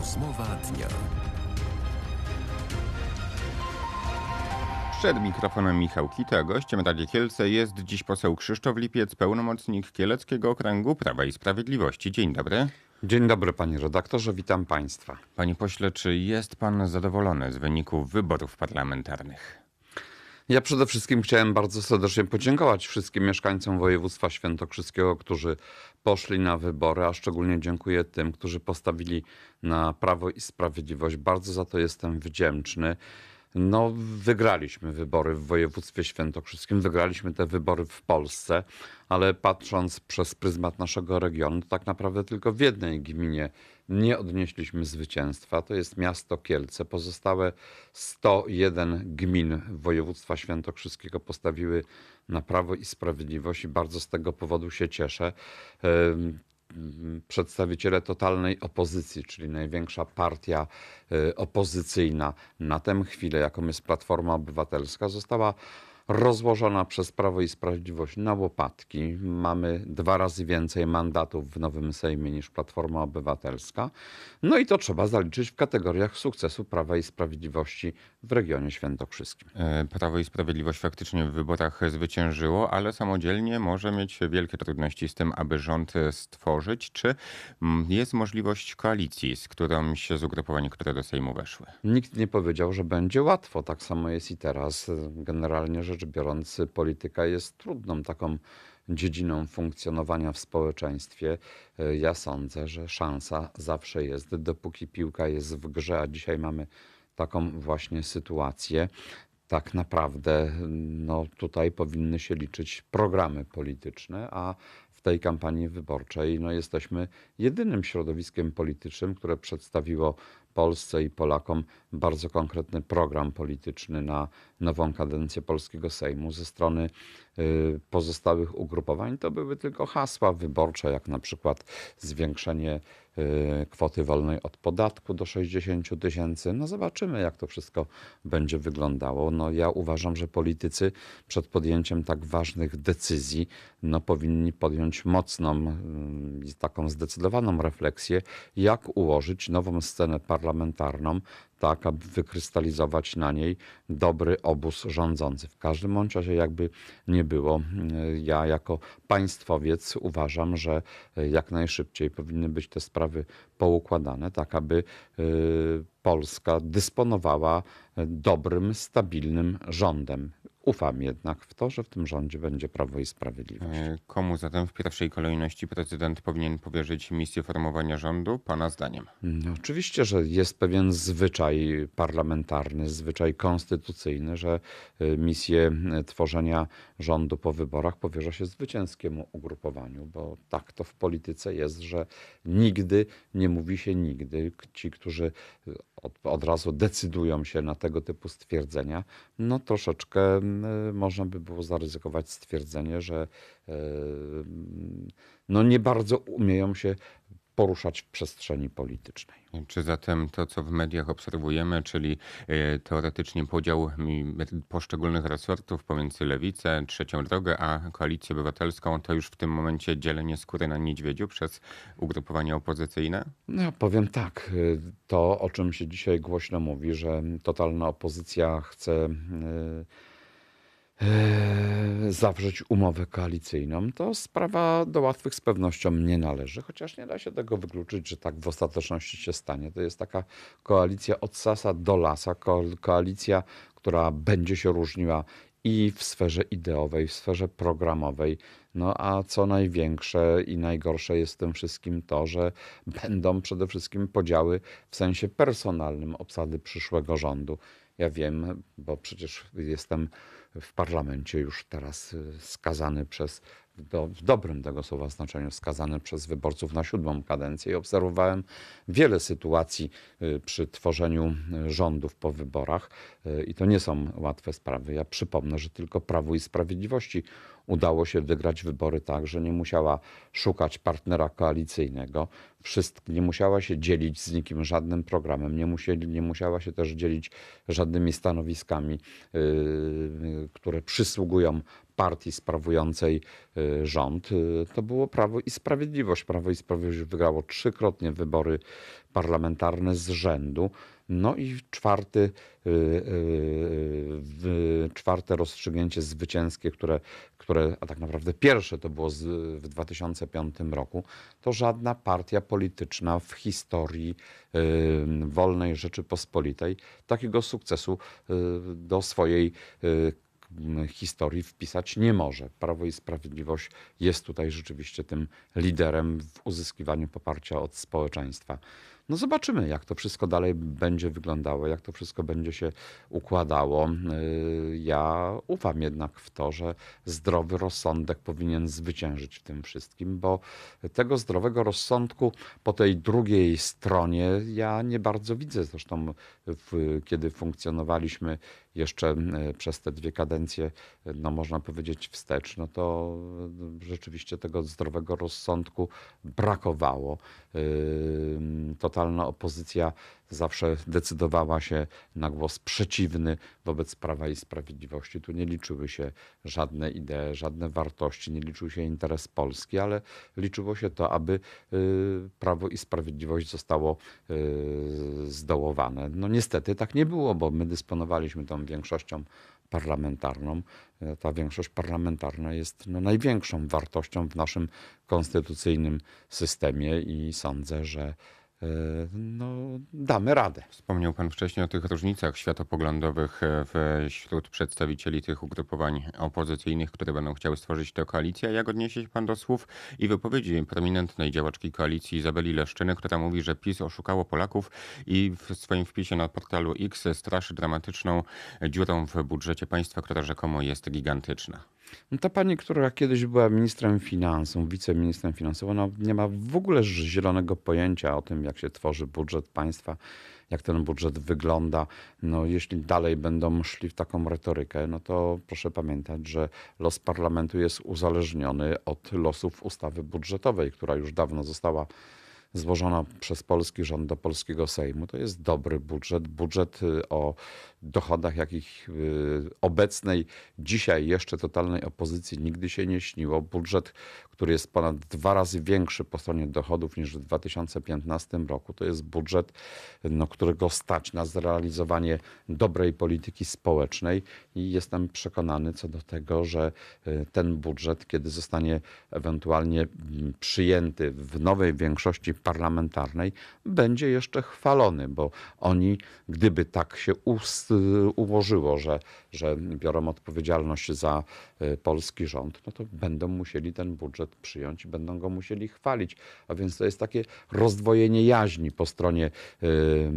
Rozmowa dnia. Przed mikrofonem Michał Kita, a gościem Radia Kielce jest dziś poseł Krzysztof Lipiec, pełnomocnik Kieleckiego Okręgu Prawa i Sprawiedliwości. Dzień dobry. Dzień dobry panie redaktorze, witam państwa. Panie pośle, czy jest pan zadowolony z wyników wyborów parlamentarnych? Ja przede wszystkim chciałem bardzo serdecznie podziękować wszystkim mieszkańcom województwa świętokrzyskiego, którzy poszli na wybory, a szczególnie dziękuję tym, którzy postawili na Prawo i Sprawiedliwość. Bardzo za to jestem wdzięczny. No, wygraliśmy wybory w województwie świętokrzyskim, wygraliśmy te wybory w Polsce, ale patrząc przez pryzmat naszego regionu, to tak naprawdę tylko w jednej gminie nie odnieśliśmy zwycięstwa. To jest miasto Kielce. Pozostałe 101 gmin województwa świętokrzyskiego postawiły na Prawo i Sprawiedliwość i bardzo z tego powodu się cieszę. Przedstawiciele totalnej opozycji, czyli największa partia y, opozycyjna na tę chwilę, jaką jest Platforma Obywatelska, została rozłożona przez Prawo i Sprawiedliwość na łopatki. Mamy dwa razy więcej mandatów w nowym Sejmie niż Platforma Obywatelska. No i to trzeba zaliczyć w kategoriach sukcesu Prawa i Sprawiedliwości w regionie świętokrzyskim. E, Prawo i Sprawiedliwość faktycznie w wyborach zwyciężyło, ale samodzielnie może mieć wielkie trudności z tym, aby rząd stworzyć. Czy mm, jest możliwość koalicji z którymś z ugrupowań, które do Sejmu weszły? Nikt nie powiedział, że będzie łatwo. Tak samo jest i teraz. Generalnie rzecz biorąc, polityka jest trudną taką dziedziną funkcjonowania w społeczeństwie. Ja sądzę, że szansa zawsze jest, dopóki piłka jest w grze, a dzisiaj mamy taką właśnie sytuację. Tak naprawdę no, tutaj powinny się liczyć programy polityczne, a w tej kampanii wyborczej no, jesteśmy jedynym środowiskiem politycznym, które przedstawiło Polsce i Polakom bardzo konkretny program polityczny na nową kadencję polskiego Sejmu ze strony y, pozostałych ugrupowań. To były tylko hasła wyborcze, jak na przykład zwiększenie y, kwoty wolnej od podatku do 60 tysięcy. No zobaczymy, jak to wszystko będzie wyglądało. No ja uważam, że politycy przed podjęciem tak ważnych decyzji no, powinni podjąć mocną, y, taką zdecydowaną refleksję, jak ułożyć nową scenę parlamentarną, tak aby wykrystalizować na niej dobry obóz rządzący. W każdym bądź razie, jakby nie było, ja jako państwowiec uważam, że y, jak najszybciej powinny być te sprawy poukładane, tak aby y, Polska dysponowała dobrym, stabilnym rządem. Ufam jednak w to, że w tym rządzie będzie Prawo i Sprawiedliwość. E, Komu zatem w pierwszej kolejności prezydent powinien powierzyć misję formowania rządu, pana zdaniem? No, oczywiście, że jest pewien zwyczaj parlamentarny, zwyczaj konstytucyjny, że y, misję y, tworzenia rządu po wyborach powierza się zwycięskiemu ugrupowaniu, bo tak to w polityce jest, że nigdy nie mówi się nigdy. Ci, którzy od, od razu decydują się na tego typu stwierdzenia, no troszeczkę można by było zaryzykować stwierdzenie, że y, no nie bardzo umieją się poruszać w przestrzeni politycznej. Czy zatem to, co w mediach obserwujemy, czyli e, teoretycznie podział poszczególnych resortów pomiędzy lewicę, trzecią drogę, a koalicję obywatelską, to już w tym momencie dzielenie skóry na niedźwiedziu przez ugrupowania opozycyjne? No, powiem tak, y, to o czym się dzisiaj głośno mówi, że totalna opozycja chce y, y, zawrzeć umowę koalicyjną, to sprawa do łatwych z pewnością nie należy, chociaż nie da się tego wykluczyć, że tak w ostateczności się stanie. To jest taka koalicja od sasa do lasa, ko koalicja, która będzie się różniła i w sferze ideowej, w sferze programowej. No a co największe i najgorsze jest w tym wszystkim to, że będą przede wszystkim podziały w sensie personalnym obsady przyszłego rządu. Ja wiem, bo przecież jestem w parlamencie już teraz y, skazany przez, do, w dobrym tego słowa znaczeniu, skazany przez wyborców na siódmą kadencję i obserwowałem wiele sytuacji y, przy tworzeniu y, rządów po wyborach y, i to nie są łatwe sprawy. Ja przypomnę, że tylko Prawu i Sprawiedliwości udało się wygrać wybory tak, że nie musiała szukać partnera koalicyjnego, Wszystk, nie musiała się dzielić z nikim żadnym programem, nie, musieli, nie musiała się też dzielić żadnymi stanowiskami, yy, które przysługują partii sprawującej y, rząd, y, to było Prawo i Sprawiedliwość. Prawo i Sprawiedliwość wygrało trzykrotnie wybory parlamentarne z rzędu. No i czwarty, y, czwarte rozstrzygnięcie zwycięskie, które, które, a tak naprawdę pierwsze to było w 2005 roku, to żadna partia polityczna w historii wolnej Rzeczypospolitej takiego sukcesu do swojej historii wpisać nie może. Prawo i Sprawiedliwość jest tutaj rzeczywiście tym liderem w uzyskiwaniu poparcia od społeczeństwa. No zobaczymy, jak to wszystko dalej będzie wyglądało, jak to wszystko będzie się układało. Yy, Ja ufam jednak w to, że zdrowy rozsądek powinien zwyciężyć w tym wszystkim, bo tego zdrowego rozsądku po tej drugiej stronie ja nie bardzo widzę. Zresztą, w, kiedy funkcjonowaliśmy jeszcze e, przez te dwie kadencje, e, no można powiedzieć wstecz, no to rzeczywiście tego zdrowego rozsądku brakowało. Ym, Totalna opozycja zawsze decydowała się na głos przeciwny wobec Prawa i Sprawiedliwości. Tu nie liczyły się żadne idee, żadne wartości, nie liczył się interes Polski, ale liczyło się to, aby y, Prawo i Sprawiedliwość zostało y, zdołowane. No niestety tak nie było, bo my dysponowaliśmy tą większością parlamentarną. Ta większość parlamentarna jest no, największą wartością w naszym konstytucyjnym systemie i sądzę, że no, damy radę. Wspomniał Pan wcześniej o tych różnicach światopoglądowych e, wśród przedstawicieli tych ugrupowań opozycyjnych, które będą chciały stworzyć tę koalicję. Jak odniesie się Pan do słów i wypowiedzi prominentnej działaczki koalicji Izabeli Leszczyny, która mówi, że PiS oszukało Polaków i w swoim wpisie na portalu X straszy dramatyczną dziurą w budżecie państwa, która rzekomo jest gigantyczna. No Ta pani, która kiedyś była ministrem finansów, wiceministrem finansów, ona nie ma w ogóle zielonego pojęcia o tym, jak się tworzy budżet państwa, jak ten budżet wygląda. No, jeśli dalej będą szli w taką retorykę, no to proszę pamiętać, że los parlamentu jest uzależniony od losów ustawy budżetowej, która już dawno została złożona przez polski rząd do polskiego Sejmu. To jest dobry budżet, budżet y, o dochodach, jakich y, obecnej, dzisiaj jeszcze totalnej opozycji nigdy się nie śniło. Budżet, który jest ponad dwa razy większy po stronie dochodów niż w 2015 roku. To jest budżet, no, którego stać na zrealizowanie dobrej polityki społecznej i jestem przekonany co do tego, że y, ten budżet, kiedy zostanie ewentualnie mm, przyjęty w nowej większości parlamentarnej, będzie jeszcze chwalony, bo oni, gdyby tak się us- ułożyło, że, że biorą odpowiedzialność za y, polski rząd, no to będą musieli ten budżet przyjąć i będą go musieli chwalić. A więc to jest takie rozdwojenie jaźni po stronie y,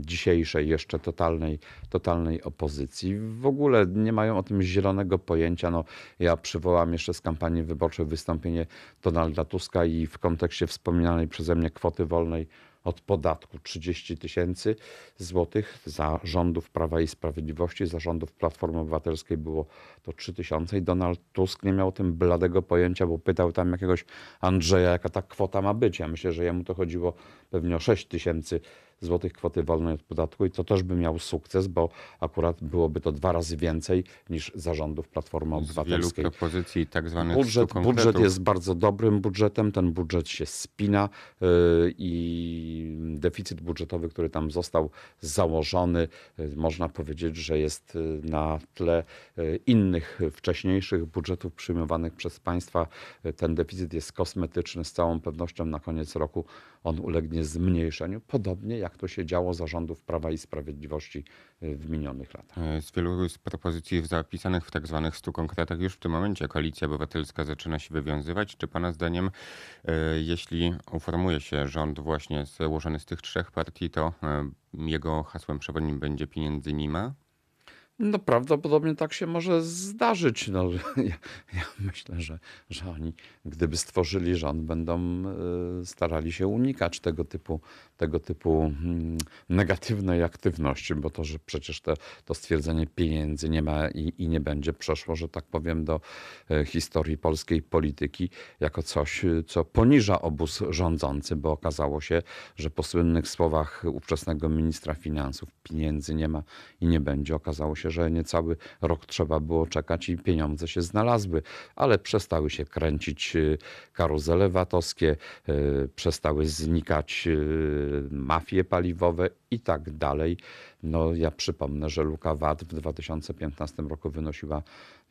dzisiejszej jeszcze totalnej, totalnej opozycji. W ogóle nie mają o tym zielonego pojęcia. No, ja przywołam jeszcze z kampanii wyborczej wystąpienie Donalda Tuska i w kontekście wspominanej przeze mnie kwoty wolnej od podatku 30 tysięcy złotych. Za rządów Prawa i Sprawiedliwości, za rządów Platformy Obywatelskiej było to 3 tysiące i Donald Tusk nie miał o tym bladego pojęcia, bo pytał tam jakiegoś Andrzeja, jaka ta kwota ma być. Ja myślę, że jemu to chodziło pewnie o 6 tysięcy złotych kwoty wolnej od podatku i to też by miał sukces, bo akurat byłoby to dwa razy więcej niż zarządów Platformy Z wielu Obywatelskiej. propozycji tak zwanych Budżet, budżet jest bardzo dobrym budżetem, ten budżet się spina yy, i deficyt budżetowy, który tam został założony, yy, można powiedzieć, że jest yy, na tle innych wcześniejszych budżetów przyjmowanych przez państwa. Ten deficyt jest kosmetyczny, z całą pewnością na koniec roku on ulegnie zmniejszeniu, podobnie jak to się działo za rządów Prawa i Sprawiedliwości yy, w minionych latach. E, Z wielu z propozycji zapisanych w tak zwanych 100 konkretach już w tym momencie Koalicja Obywatelska zaczyna się wywiązywać. Czy Pana zdaniem, e, jeśli uformuje się rząd właśnie złożony z tych trzech partii, to e, jego hasłem przewodnim będzie pieniędzy nie ma? No prawdopodobnie tak się może zdarzyć. No, ja, ja myślę, że, że oni, gdyby stworzyli rząd, będą y, starali się unikać tego typu, tego typu mm, negatywnej aktywności, bo to, że przecież to, to stwierdzenie pieniędzy nie ma i, i nie będzie przeszło, że tak powiem, do e, historii polskiej polityki jako coś, y, co poniża obóz rządzący, bo okazało się, że po słynnych słowach ówczesnego ministra finansów pieniędzy nie ma i nie będzie, okazało się, się, że niecały rok trzeba było czekać i pieniądze się znalazły, ale przestały się kręcić y, karuzele VAT-owskie, y, przestały znikać y, mafie paliwowe i tak dalej. No, ja przypomnę, że luka VAT w 2015 roku wynosiła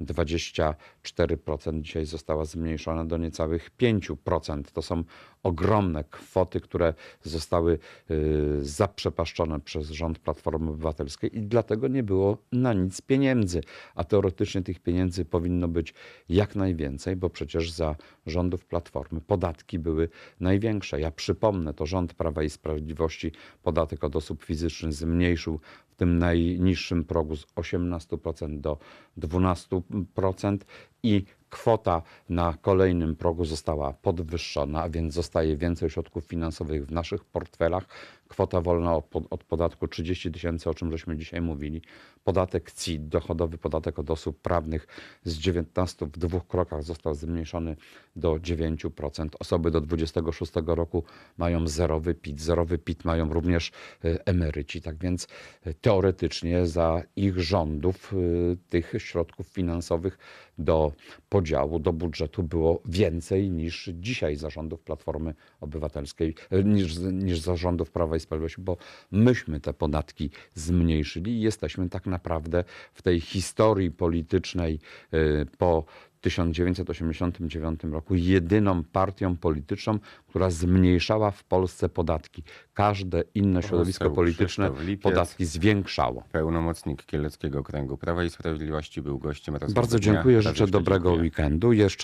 24%, dzisiaj została zmniejszona do niecałych 5%. To są ogromne kwoty, które zostały y, zaprzepaszczone przez rząd Platformy Obywatelskiej i dlatego nie było na nic pieniędzy. A teoretycznie tych pieniędzy powinno być jak najwięcej, bo przecież za rządów Platformy podatki były największe. Ja przypomnę, to rząd Prawa i Sprawiedliwości podatek od osób fizycznych zmniejszył w tym najniższym progu z 18% do 12% i kwota na kolejnym progu została podwyższona, a więc zostaje więcej środków finansowych w naszych portfelach. Kwota wolna od, od podatku 30 tysięcy, o czym żeśmy dzisiaj mówili. Podatek CIT, dochodowy podatek od osób prawnych z 19 w dwóch krokach został zmniejszony do 9%. Osoby do 26 roku mają zerowy PIT. Zerowy PIT mają również e, emeryci. Tak więc e, teoretycznie za ich rządów e, tych środków finansowych do podziału, do budżetu było więcej niż dzisiaj zarządów Platformy Obywatelskiej, niż, niż zarządów Prawa i Sprawiedliwości, bo myśmy te podatki zmniejszyli i jesteśmy tak naprawdę w tej historii politycznej e, po 1989 roku jedyną partią polityczną, która zmniejszała w Polsce podatki. Każde inne środowisko polityczne Lipiec. podatki zwiększało. Pełnomocnik Kieleckiego Okręgu Prawa i Sprawiedliwości był gościem Bardzo dziękuję, życzę dobrego dziękuję. weekendu. Jeszcze